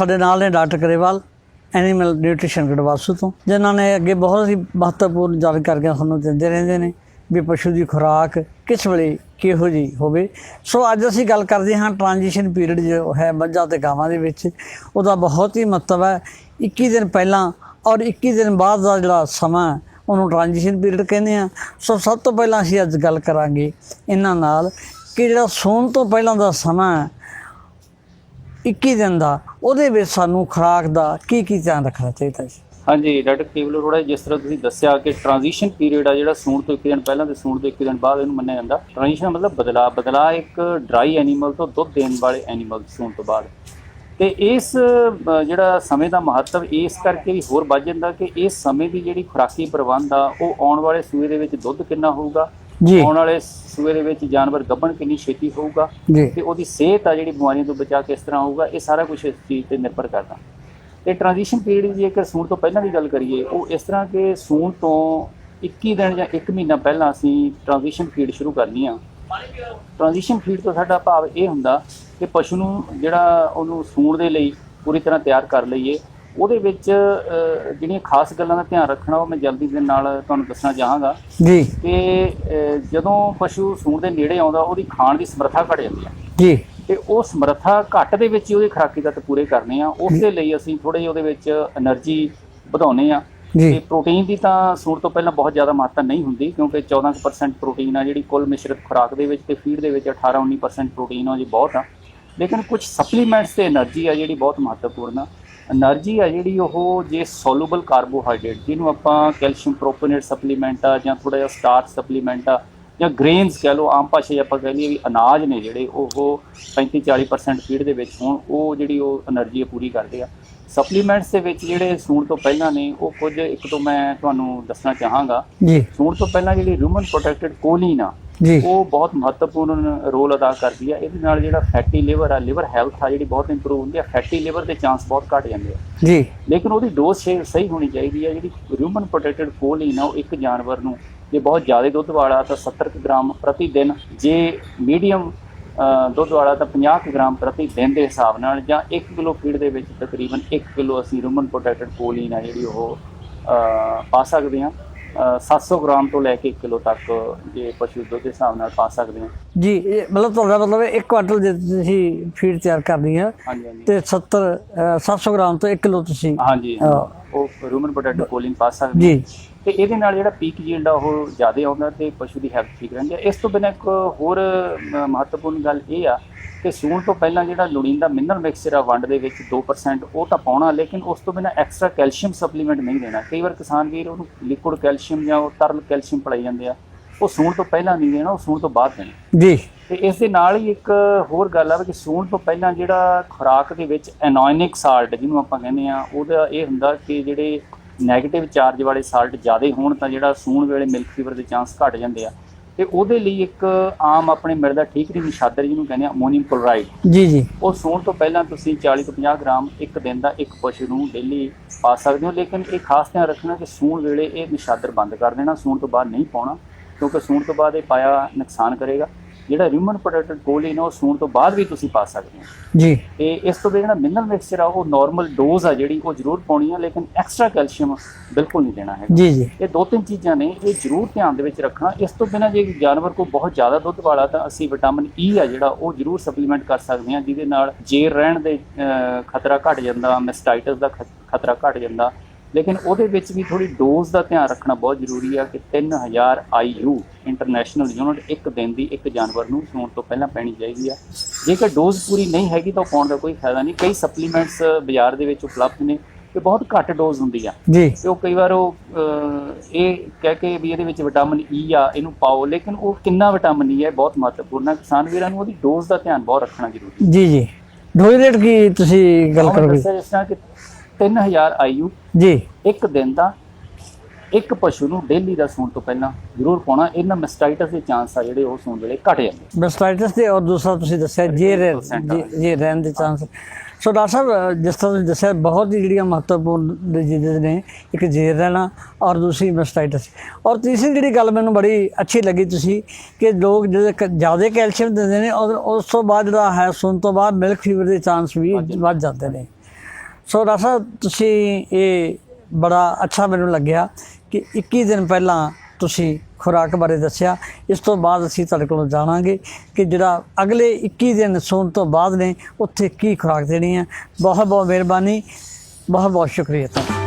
ਸਾਡੇ ਨਾਲ ਨੇ doctor Karewal animal nutrition Gadvasu ਤੋਂ ਜਿਨ੍ਹਾਂ ਨੇ ਅੱਗੇ ਬਹੁਤ ਹੀ ਮਹੱਤਵਪੂਰਨ ਜਾਣਕਾਰੀਆਂ ਸਾਨੂੰ ਦਿੰਦੇ ਰਹਿੰਦੇ ਨੇ ਵੀ ਪਸ਼ੂ ਦੀ ਖੁਰਾਕ ਕਿਸ ਵੇਲੇ ਕਿਹੋ ਜਿਹੀ ਹੋਵੇ। ਸੋ ਅੱਜ ਅਸੀਂ ਗੱਲ ਕਰਦੇ ਹਾਂ ਟ੍ਰਾਂਜੀਸ਼ਨ ਪੀਰੀਅਡ ਜੋ ਹੈ ਮੱਝਾਂ ਤੇ ਗਾਵਾਂ ਦੇ ਵਿੱਚ ਉਹਦਾ ਬਹੁਤ ਹੀ ਮਹੱਤਵ ਹੈ। 21 ਦਿਨ ਪਹਿਲਾਂ ਔਰ 21 ਦਿਨ ਬਾਅਦ ਦਾ ਜਿਹੜਾ ਸਮਾਂ ਹੈ, ਉਹਨੂੰ ਟ੍ਰਾਂਜੀਸ਼ਨ ਪੀਰੀਅਡ ਕਹਿੰਦੇ ਆ ਸੋ ਸਭ ਤੋਂ ਪਹਿਲਾਂ ਅਸੀਂ ਅੱਜ ਗੱਲ ਕਰਾਂਗੇ ਇਹਨਾਂ ਨਾਲ ਕਿ ਜਿਹੜਾ ਸੌਣ ਤੋਂ ਪਹਿਲਾਂ ਦਾ ਸਮਾਂ 21 ਦਿਨ ਦਾ, ਉਹਦੇ ਵਿੱਚ ਸਾਨੂੰ ਖੁਰਾਕ ਦਾ ਕੀ ਕੀ ਧਿਆਨ ਰੱਖਣਾ ਚਾਹੀਦਾ ਜੀ? ਹਾਂਜੀ, ਡਾਕਟਰ ਕੇਵਲ ਥੋੜਾ ਜਿਸ ਤਰ੍ਹਾਂ ਤੁਸੀਂ ਦੱਸਿਆ ਕਿ ਟ੍ਰਾਂਜੀਸ਼ਨ ਪੀਰੀਅਡ ਆ ਜਿਹੜਾ ਸੂਣ ਤੋਂ ਇੱਕ ਦਿਨ ਪਹਿਲਾਂ ਤੇ ਸੂਣ ਤੋਂ ਇੱਕ ਦਿਨ ਬਾਅਦ ਇਹਨੂੰ ਮੰਨਿਆ ਜਾਂਦਾ। ਟ੍ਰਾਂਜੀਸ਼ਨ ਮਤਲਬ ਬਦਲਾਅ ਬਦਲਾਅ ਇੱਕ ਡਰਾਈ ਐਨੀਮਲ ਤੋਂ ਦੁੱਧ ਦੇਣ ਵਾਲੇ ਐਨੀਮਲ ਸੂਣ ਤੋਂ ਬਾਅਦ। ਤੇ ਇਸ ਜਿਹੜਾ ਸਮੇਂ ਦਾ ਮਹੱਤਵ ਇਸ ਕਰਕੇ ਵੀ ਹੋਰ ਵੱਧ ਜਾਂਦਾ ਕਿ ਇਸ ਸਮੇਂ ਦੀ ਜਿਹੜੀ ਖੁਰਾਕੀ ਪ੍ਰਬੰਧ ਆ ਉਹ ਆਉਣ ਵਾਲੇ ਸੂਏ ਦੇ ਵਿੱਚ ਦੁੱਧ ਕਿੰਨਾ ਹੋਊਗਾ? ਜੀ। ਆਉਣ ਵਾਲੇ ਸੂਏ ਦੇ ਵਿੱਚ ਜਾਨਵਰ ਗੱਭਣ ਕਿੰਨੀ ਛੇਤੀ ਹੋਊਗਾ? ਤੇ ਉਹਦੀ ਸਿਹਤ ਆ ਜਿਹੜੀ ਬਿਮਾਰੀਆਂ ਤੋਂ ਬਚਾ ਕਿਸ ਤਰ੍ਹਾਂ ਹੋਊਗਾ? ਇਹ ਸਾਰਾ ਕੁਝ ਇਸ ਚੀਜ਼ ਤੇ ਨਿਰਭਰ ਕਰਦਾ। ਤੇ ਟ੍ਰਾਂਜੀਸ਼ਨ ਪੀਰੀਅਡ ਦੀ ਜੇਕਰ ਸੂਣ ਤੋਂ ਪਹਿਲਾਂ ਦੀ ਗੱਲ ਕਰੀਏ ਉਹ ਇਸ ਤਰ੍ਹਾਂ ਕਿ ਸੂਣ ਤੋਂ 21 ਦਿਨ ਜਾਂ 1 ਮਹੀਨਾ ਪਹਿਲਾਂ ਅਸੀਂ ਟ੍ਰਾਂਜੀਸ਼ਨ ਫੀਡ ਸ਼ੁਰੂ ਕਰਨੀ ਆ। ਟ੍ਰਾਂਜੀਸ਼ਨ ਫੀਡ ਤੋਂ ਸਾਡਾ ਭਾਵ ਇਹ ਹੁੰਦਾ ਕਿ ਪਸ਼ੂ ਨੂੰ ਜਿਹੜਾ ਉਹਨੂੰ ਸੂਣ ਦੇ ਲਈ ਪੂਰੀ ਤਰ੍ਹਾਂ ਤਿਆਰ ਕਰ ਲਈਏ। ਉਹਦੇ ਵਿੱਚ ਜਿਹੜੀਆਂ ਖਾਸ ਗੱਲਾਂ ਦਾ ਧਿਆਨ ਰੱਖਣਾ ਉਹ ਮੈਂ ਜਲਦੀ ਦੇ ਨਾਲ ਤੁਹਾਨੂੰ ਦੱਸਣਾ ਚਾਹਾਂਗਾ ਜੀ। ਕਿ ਜਦੋਂ ਪਸ਼ੂ ਸੂਣ ਦੇ ਨੇੜੇ ਆਉਂਦਾ ਉਹਦੀ ਖਾਣ ਦੀ ਸਮਰੱਥਾ ਘਟ ਜਾਂਦੀ ਹੈ। ਜੀ। ਤੇ ਉਹ ਸਮਰੱਥਾ ਘੱਟ ਦੇ ਵਿੱਚ ਹੀ ਉਹਦੀ ਖਰਾਕੀ ਤੱਕ ਪੂਰੇ ਕਰਨੇ ਆ। ਉਸ ਦੇ ਲਈ ਅਸੀਂ ਥੋੜੇ ਜਿਹੇ ਉਹਦੇ ਵਿੱਚ એનર્ਜੀ ਵਧਾਉਨੇ ਆ ਜੀ। ਪ੍ਰੋਟੀਨ ਦੀ ਤਾਂ ਸੂਰ ਤੋਂ ਪਹਿਲਾਂ ਬਹੁਤ ਜ਼ਿਆਦਾ ਮਾਤਰਾ ਨਹੀਂ ਹੁੰਦੀ, ਕਿਉਂਕਿ 14% ਪ੍ਰੋਟੀਨ ਆ ਜਿਹੜੀ ਕੁੱਲ ਮਿਸ਼ਰਤ ਖੁਰਾਕ ਦੇ ਵਿੱਚ ਤੇ ਫੀਡ ਦੇ ਵਿੱਚ 18-19% ਪ੍ਰੋਟੀਨ ਆ ਜੀ, ਬਹੁਤ ਆ। ਲੇਕਿਨ ਕੁਝ ਸਪਲੀਮੈਂਟਸ ਤੇ એનર્ਜੀ ਆ ਜਿਹੜੀ ਬਹੁਤ ਮਹੱਤਵਪੂਰਨ ਆ। એનર્ਜੀ ਆ ਜਿਹੜੀ ਉਹ ਜੇ ਸੋਲੂਬਲ ਕਾਰਬੋਹਾਈਡਰੇਟ ਜਿਹਨੂੰ ਆਪਾਂ ਕੈਲਸ਼ੀਅਮ ਪ੍ਰੋਪੋਨੇਟ ਸਪਲੀਮੈਂਟ ਆ ਜਾਂ ਥੋੜਾ ਜਿਹਾ ਸਟਾਰਚ ਸਪਲੀਮੈਂਟ ਆ ਜਾਂ ਗ੍ਰੇਨਸ ਕਹ ਲੋ ਆਮ ਭਾਸ਼ਾ ਜੇ ਆਪਾਂ ਕਹ ਲਈਏ ਵੀ ਅਨਾਜ ਨੇ ਜਿਹੜੇ, ਉਹ 35-40% ਫੀਡ ਦੇ ਵਿੱਚ ਹੋਣ, ਉਹ ਜਿਹੜੀ ਉਹ એનર્ਜੀ ਪੂਰੀ ਕਰਦੇ ਆ। ਸਪਲੀਮੈਂਟਸ ਦੇ ਵਿੱਚ ਜਿਹੜੇ ਸੂਣ ਤੋਂ ਪਹਿਲਾਂ ਨੇ ਉਹ ਕੁਝ ਇੱਕ ਤੋਂ ਮੈਂ ਤੁਹਾਨੂੰ ਦੱਸਣਾ ਚਾਹਾਂਗਾ। ਜੀ। ਸੂਣ ਤੋਂ ਪਹਿਲਾਂ ਜਿਹੜੀ ਹਿਊਮਨ ਪ੍ਰੋਟੈਕਟਡ ਕੋਲੀਨ ਆ ਉਹ ਬਹੁਤ ਮਹੱਤਵਪੂਰਨ ਰੋਲ ਅਦਾ ਕਰਦੀ ਆ। ਇਹਦੇ ਨਾਲ ਜਿਹੜਾ ਫੈਟੀ ਲਿਵਰ ਆ ਲਿਵਰ ਹੈਲਥ ਆ ਜਿਹੜੀ ਬਹੁਤ ਇੰਪਰੂਵ ਹੁੰਦੀ ਆ। ਫੈਟੀ ਲਿਵਰ ਦੇ ਚਾਂਸ ਬਹੁਤ ਘਟ ਜਾਂਦੇ ਆ। ਜੀ। ਲੇਕਿਨ ਉਹਦੀ ਡੋਜ਼ ਸਹੀ ਹੋਣੀ ਚਾਹੀਦੀ ਹੈ ਜਿਹੜੀ ਹਿਊਮਨ ਪ੍ਰੋਟੈਕਟਡ ਕੋਲੀਨ ਆ ਉਹ ਇੱਕ ਜਾਨਵਰ ਨੂੰ ਜੇ ਬਹੁਤ ਜ਼ਿਆਦਾ ਦੁੱਧ ਵਾਲਾ ਤਾਂ 70 ਕੁ ਗ੍ਰਾਮ ਪ੍ਰਤੀ ਦਿਨ। ਜੇ ਮੀਡੀਅਮ ਦੁੱਧ ਵਾਲਾ ਤਾਂ 50 ਕੁ ਗ੍ਰਾਮ ਪ੍ਰਤੀ ਦਿਨ ਦੇ ਹਿਸਾਬ ਨਾਲ ਜਾਂ 1 ਕਿਲੋ ਫੀਡ ਦੇ ਵਿੱਚ ਤਕਰੀਬਨ 1 ਕਿਲੋ ਅਸੀਂ ਹਿਊਮਨ ਪ੍ਰੋਟੈਕਟਡ ਕੋਲੀਨ ਆ ਜਿਹੜੀ ਉਹ ਪਾ ਸਕਦੇ ਹਾਂ। ਅਹ, 700 ਗ੍ਰਾਮ ਤੋਂ ਲੈ ਕੇ 1 ਕਿਲੋ ਤੱਕ ਜੇ ਪਸ਼ੂ ਦੁੱਧ ਦੇ ਹਿਸਾਬ ਨਾਲ ਪਾ ਸਕਦੇ ਹਾਂ। ਜੀ ਇਹ ਮਤਲਬ ਤੁਹਾਡਾ ਮਤਲਬ ਇੱਕ ਕੁਆਂਟਲ ਜੇ ਤੁਸੀਂ ਫੀਡ ਤਿਆਰ ਕਰਨੀ ਹਾਂਜੀ ਤੇ 70 ਅ, 700 ਗ੍ਰਾਮ ਤੋਂ 1 ਕਿਲੋ ਤੁਸੀਂ ਹਾਂਜੀ ਉਹ ਹਿਊਮਨ ਪ੍ਰੋਟੈਕਟਡ ਕੋਲੀਨ ਪਾ ਸਕਦੇ ਜੀ। ਤੇ ਇਹਦੇ ਨਾਲ ਜਿਹੜਾ ਪੀਕ ਯੀਲਡ ਆ ਉਹ ਜ਼ਿਆਦਾ ਆਉਂਦਾ ਤੇ ਪਸ਼ੂ ਦੀ ਹੈਲਥ ਠੀਕ ਰਹਿੰਦੀ ਹੈ ਇਸ ਤੋਂ ਬਿਨਾਂ ਇੱਕ ਹੋਰ ਮਹੱਤਵਪੂਰਨ ਗੱਲ ਇਹ ਆ ਕਿ ਸੂਣ ਤੋਂ ਪਹਿਲਾਂ ਜਿਹੜਾ ਲੋੜੀਂਦਾ ਮਿਨਰਲ ਮਿਕਸਚਰ ਆ ਵੰਡ ਦੇ ਵਿੱਚ 2% ਉਹ ਤਾਂ ਪਾਉਣਾ ਲੇਕਿਨ ਉਸ ਤੋਂ ਬਿਨਾਂ ਐਕਸਟਰਾ ਕੈਲਸ਼ੀਅਮ ਸਪਲੀਮੈਂਟ ਨਹੀਂ ਦੇਣਾ। ਕਈ ਵਾਰ ਕਿਸਾਨ ਵੀਰ ਉਹਨੂੰ ਲਿਕੁਇਡ ਕੈਲਸ਼ੀਅਮ ਜਾਂ ਉਹ ਤਰਲ ਕੈਲਸ਼ੀਅਮ ਪਲਾਈ ਜਾਂਦੇ ਆ। ਉਹ ਸੂਣ ਤੋਂ ਪਹਿਲਾਂ ਨਹੀਂ ਦੇਣਾ ਉਹ ਸੂਣ ਤੋਂ ਬਾਅਦ ਦੇਣਾ। ਜੀ। ਤੇ ਇਸ ਦੇ ਨਾਲ ਹੀ ਇੱਕ ਹੋਰ ਗੱਲ ਆ ਵੀ ਕਿ ਸੂਣ ਤੋਂ ਪਹਿਲਾਂ ਜਿਹੜਾ ਖੁਰਾਕ ਦੇ ਵਿੱਚ ਐਨੋਇਨਿਕ ਸਾਲਟ ਜਿਹਨੂੰ ਆਪਾਂ ਕਹਿੰਦੇ ਆ ਉਹਦਾ ਇਹ ਹੁੰਦਾ ਕਿ ਜਿਹੜੇ 네ਗੇਟਿਵ ਚਾਰਜ ਵਾਲੇ ਸਾਲਟ ਜ਼ਿਆਦਾ ਹੋਣ ਤਾਂ ਜਿਹੜਾ ਸੂਣ ਵੇਲੇ ਮਿਲਕ ਫੀਵਰ ਦੇ ਚਾਂਸ ਘਟ ਜਾਂਦੇ ਆ। ਤੇ ਉਹਦੇ ਲਈ ਇੱਕ ਆਮ ਆਪਣੇ ਮਿਲਦਾ ਠੀਕ ਨਹੀਂ ਨਿਸ਼ਾਦਰ ਜਿਹਨੂੰ ਕਹਿੰਦੇ ਆ ਅਮੋਨੀਅਮ ਕਲੋਰਾਈਡ ਜੀ ਜੀ। ਉਹ ਸੂਣ ਤੋਂ ਪਹਿਲਾਂ ਤੁਸੀਂ 40 ਤੋਂ 50 ਗ੍ਰਾਮ ਇੱਕ ਦਿਨ ਦਾ ਇੱਕ ਪਸ਼ੂ ਨੂੰ ਡੇਲੀ ਪਾ ਸਕਦੇ ਹੋ ਲੇਕਿਨ ਇਹ ਖਾਸ ਧਿਆਨ ਰੱਖਣਾ ਕਿ ਸੂਣ ਵੇਲੇ ਇਹ ਨਿਸ਼ਾਦਰ ਬੰਦ ਕਰ ਦੇਣਾ ਸੂਣ ਤੋਂ ਬਾਅਦ ਨਹੀਂ ਪਾਉਣਾ। ਕਿਉਂਕਿ ਸੂਣ ਤੋਂ ਬਾਅਦ ਇਹ ਪਾਇਆ ਨੁਕਸਾਨ ਕਰੇਗਾ। ਜਿਹੜਾ ਹਿਊਮਨ ਪ੍ਰੋਟੈਕਟਡ ਕੋਲੀਨ ਉਹ ਸੂਣ ਤੋਂ ਬਾਅਦ ਵੀ ਤੁਸੀਂ ਪਾ ਸਕਦੇ ਹੋ। ਜੀ। ਤੇ ਇਸ ਤੋਂ ਬਿਨਾਂ ਜਿਹੜਾ ਮਿਨਰਲ ਮਿਕਸਚਰ ਆ ਉਹ ਨਾਰਮਲ ਡੋਜ਼ ਆ ਜਿਹੜੀ ਉਹ ਜ਼ਰੂਰ ਪਾਉਣੀ ਆ ਲੇਕਿਨ ਐਕਸਟਰਾ ਕੈਲਸ਼ੀਅਮ ਬਿਲਕੁਲ ਨਹੀਂ ਦੇਣਾ ਹੈ ਜੀ ਜੀ। ਇਹ ਦੋ ਤਿੰਨ ਚੀਜ਼ਾਂ ਨੇ ਇਹ ਜ਼ਰੂਰ ਧਿਆਨ ਦੇ ਵਿੱਚ ਰੱਖਣਾ। ਇਸ ਤੋਂ ਬਿਨਾਂ ਜੇ ਜਾਨਵਰ ਕੋ ਬਹੁਤ ਜ਼ਿਆਦਾ ਦੁੱਧ ਵਾਲਾ ਤਾਂ ਅਸੀਂ ਵਿਟਾਮਿਨ ਈ ਆ ਜਿਹੜਾ ਉਹ ਜ਼ਰੂਰ ਸਪਲੀਮੈਂਟ ਕਰ ਸਕਦੇ ਹਾਂ ਜਿਹਦੇ ਨਾਲ ਜੇਰ ਰਹਿਣ ਦੇ ਖਤਰਾ ਘਟ ਜਾਂਦਾ ਮੈਸਟਾਈਟਸ ਦਾ ਖਤਰਾ ਘਟ ਜਾਂਦਾ ਲੇਕਿਨ ਉਹਦੇ ਵਿੱਚ ਵੀ ਥੋੜੀ ਡੋਜ਼ ਦਾ ਧਿਆਨ ਰੱਖਣਾ ਬਹੁਤ ਜ਼ਰੂਰੀ ਆ ਕਿ 3000 IU ਇੰਟਰਨੈਸ਼ਨਲ ਯੂਨਿਟ ਇੱਕ ਦਿਨ ਦੀ ਇੱਕ ਜਾਨਵਰ ਨੂੰ ਸੌਣ ਤੋਂ ਪਹਿਲਾਂ ਪੈਣੀ ਚਾਹੀਦੀ ਆ। ਜੇਕਰ ਡੋਜ਼ ਪੂਰੀ ਨਹੀਂ ਹੈਗੀ ਤਾਂ ਉਹ ਪਾਉਣ ਦਾ ਕੋਈ ਫਾਇਦਾ ਨਹੀਂ। ਕਈ ਸਪਲੀਮੈਂਟਸ ਬਾਜ਼ਾਰ ਦੇ ਵਿੱਚ ਉਪਲਬਧ ਨੇ ਤੇ ਬਹੁਤ ਘੱਟ ਡੋਜ਼ ਹੁੰਦੀ ਆ। ਜੀ। ਤੇ ਉਹ ਕਈ ਵਾਰ ਉਹ ਇਹ ਕਹਿ ਕੇ ਵੀ ਇਹਦੇ ਵਿੱਚ ਵਿਟਾਮਿਨ ਈ ਆ ਇਹਨੂੰ ਪਾਓ ਲੇਕਿਨ ਉਹ ਕਿੰਨਾ ਵਿਟਾਮਿਨ ਈ ਹੈ ਬਹੁਤ ਮਹੱਤਵਪੂਰਨ ਹੈ ਕਿਸਾਨ ਵੀਰਾਂ ਨੂੰ ਉਹਦੀ ਡੋਜ਼ ਦਾ ਧਿਆਨ ਬਹੁਤ ਰੱਖਣਾ ਜ਼ਰੂਰੀ ਹੈ ਜੀ ਜੀ। ਡੋਜ਼ ਰੇਟ ਕੀ ਤੁਸੀਂ ਗੱਲ ਕਰੋਗੇ? ਦੱਸਿਆ ਜਿਸ ਤਰ੍ਹਾਂ ਕਿ 3000 ਆਯੂ ਜੀ। ਇੱਕ ਦਿਨ ਦਾ ਇੱਕ ਪਸ਼ੂ ਨੂੰ ਡੇਲੀ ਦਾ ਸੌਣ ਤੋਂ ਪਹਿਲਾਂ ਜ਼ਰੂਰ ਪਾਉਣਾ। ਇਹਨਾਂ ਮੈਸਟਾਈਟਸ ਦੇ ਚਾਂਸ ਆ ਜਿਹੜੇ ਉਹ ਸੌਣ ਵੇਲੇ ਘਟ ਜਾਂਦੇ ਬਸਟਾਈਟਸ ਦੇ ਔਰ ਦੂਸਰਾ ਤੁਸੀਂ ਦੱਸਿਆ ਜੇ ਜੇ ਰਹਿਣ ਦੇ ਚਾਂਸ। ਸੋ ਡਾਕਟਰ ਸਾਹਿਬ ਜਿਸ ਤਰ੍ਹਾਂ ਤੁਸੀਂ ਦੱਸਿਆ ਬਹੁਤ ਹੀ ਜਿਹੜੀਆਂ ਮਹੱਤਵਪੂਰਨ ਡਿਜ਼ੀਜ਼ ਨੇ ਇੱਕ ਜੇਰ ਰਹਿਣਾ ਔਰ ਦੂਸਰੀ ਮਸਟਾਈਟਸ। ਔਰ ਤੀਸਰੀ ਜਿਹੜੀ ਗੱਲ ਮੈਨੂੰ ਬੜੀ ਅੱਛੀ ਲੱਗੀ ਤੁਸੀਂ ਕਿ ਲੋਕ ਜਿਹੜੇ ਜ਼ਿਆਦਾ ਕੈਲਸ਼ੀਅਮ ਦਿੰਦੇ ਨੇ ਔਰ ਉਸ ਤੋਂ ਬਾਅਦ ਜਿਹੜਾ ਹੈ ਸੁਣ ਤੋਂ ਬਾਅਦ ਮਿਲਕ ਫੀਵਰ ਦੇ ਚਾਂਸ ਵੀ ਵੱਧ ਜਾਂਦੇ ਨੇ। ਸੋ ਡਾਕਟਰ ਸਾਹਿਬ ਤੁਸੀਂ ਇਹ ਬੜਾ ਅੱਛਾ ਮੈਨੂੰ ਲੱਗਿਆ ਕਿ 21 ਦਿਨ ਪਹਿਲਾਂ ਤੁਸੀਂ ਖੁਰਾਕ ਬਾਰੇ ਦੱਸਿਆ। ਇਸ ਤੋਂ ਬਾਅਦ ਅਸੀਂ ਤੁਹਾਡੇ ਕੋਲੋਂ ਜਾਣਾਂਗੇ ਕਿ ਜਿਹੜਾ ਅਗਲੇ 21 ਦਿਨ ਸੌਣ ਤੋਂ ਬਾਅਦ ਨੇ, ਉੱਥੇ ਕੀ ਖੁਰਾਕ ਦੇਣੀ ਹੈ। ਬਹੁਤ ਬਹੁਤ ਮਿਹਰਬਾਨੀ। ਬਹੁਤ ਬਹੁਤ ਸ਼ੁਕਰੀਆ ਤੁਹਾਡਾ।